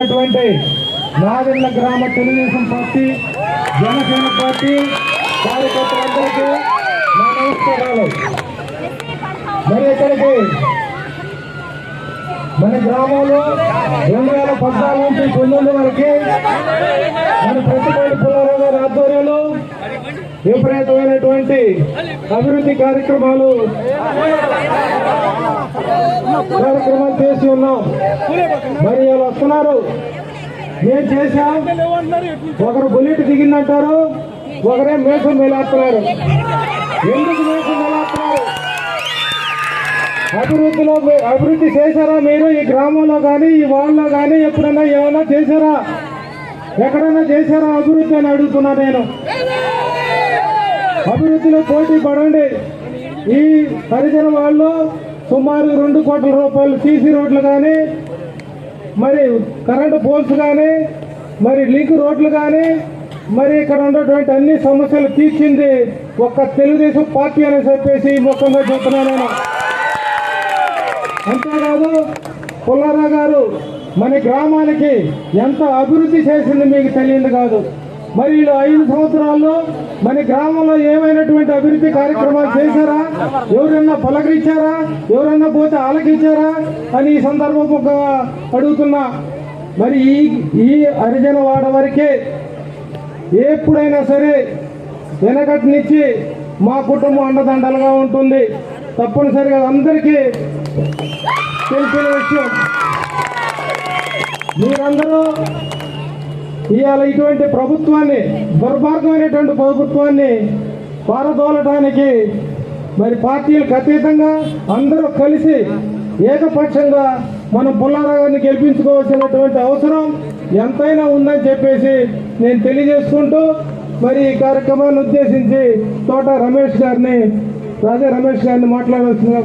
అటువంటి నాదెండ్ల గ్రామ Telugu Desam party Janasena party కార్యకర్తలందరికీ నా నమస్కారాలు. మరి ఇక్కడికి మన గ్రామంలో రెండు వేల పద్నాలుగు నుంచి పంతొమ్మిది వరకు మన ప్రతిపాటి పుల్లారావు గారి ఆధ్వర్యంలో విపరీతమైనటువంటి అభివృద్ధి కార్యక్రమాలు కార్యక్రమం చేసి ఉన్నాం. మరి వాళ్ళు వస్తున్నారు. మేము చేశాం. ఒకరు బుల్లెట్ దిగిందంటారు. ఒకరే మేసం మేలేస్తున్నారు ఎందుకు మేసం మేలేస్తున్నారు అభివృద్ధిలో అభివృద్ధి చేశారా మీరు? ఈ గ్రామంలో కానీ ఈ వాళ్ళలో కానీ ఎప్పుడైనా ఏమైనా చేశారా? ఎక్కడైనా చేశారా అభివృద్ధి అని అడుగుతున్నా నేను. అభివృద్ధిలో పోటీ పడండి. ఈ హరిజన వాళ్ళు సుమారు రెండు కోట్ల రూపాయలు సీసీ రోడ్లు కానీ మరి కరెంటు పోల్స్ కానీ మరి లింక్ రోడ్లు కానీ మరి ఇక్కడ ఉన్నటువంటి అన్ని సమస్యలు తీర్చింది ఒక్క తెలుగుదేశం పార్టీ అని చెప్పేసి ఈ ముఖంగా చెప్తున్నాను నేను. అంతేకాదు పుల్లారా గారు మన గ్రామానికి ఎంత అభివృద్ధి చేసింది మీకు తెలియదు కాదు. మరి వీళ్ళు ఐదు సంవత్సరాల్లో మన గ్రామంలో ఏమైనటువంటి అభివృద్ధి కార్యక్రమాలు చేశారా? ఎవరన్నా పలకరించారా? ఎవరన్నా పోతే ఆలకించారా? అని ఈ సందర్భంగా అడుగుతున్నా. మరి ఈ ఈ హరిజన వాడ వరకే ఎప్పుడైనా సరే వెనకటినిచ్చి మా కుటుంబం అండదండలుగా ఉంటుంది. తప్పనిసరిగా అందరికీ తెలిసిన విషయం. మీరందరూ ఇవాళ ఇటువంటి ప్రభుత్వాన్ని దుర్మార్గమైనటువంటి ప్రభుత్వాన్ని పారదోలటానికి మరి పార్టీలకు అతీతంగా అందరూ కలిసి ఏకపక్షంగా మనం పుల్లారాగాన్ని గెలిపించుకోవాల్సినటువంటి అవసరం ఎంతైనా ఉందని చెప్పేసి నేను తెలియజేసుకుంటూ మరి ఈ కార్యక్రమాన్ని ఉద్దేశించి తోట రమేష్ గారిని రాజా రమేష్ గారిని మాట్లాడాల్సిందిగా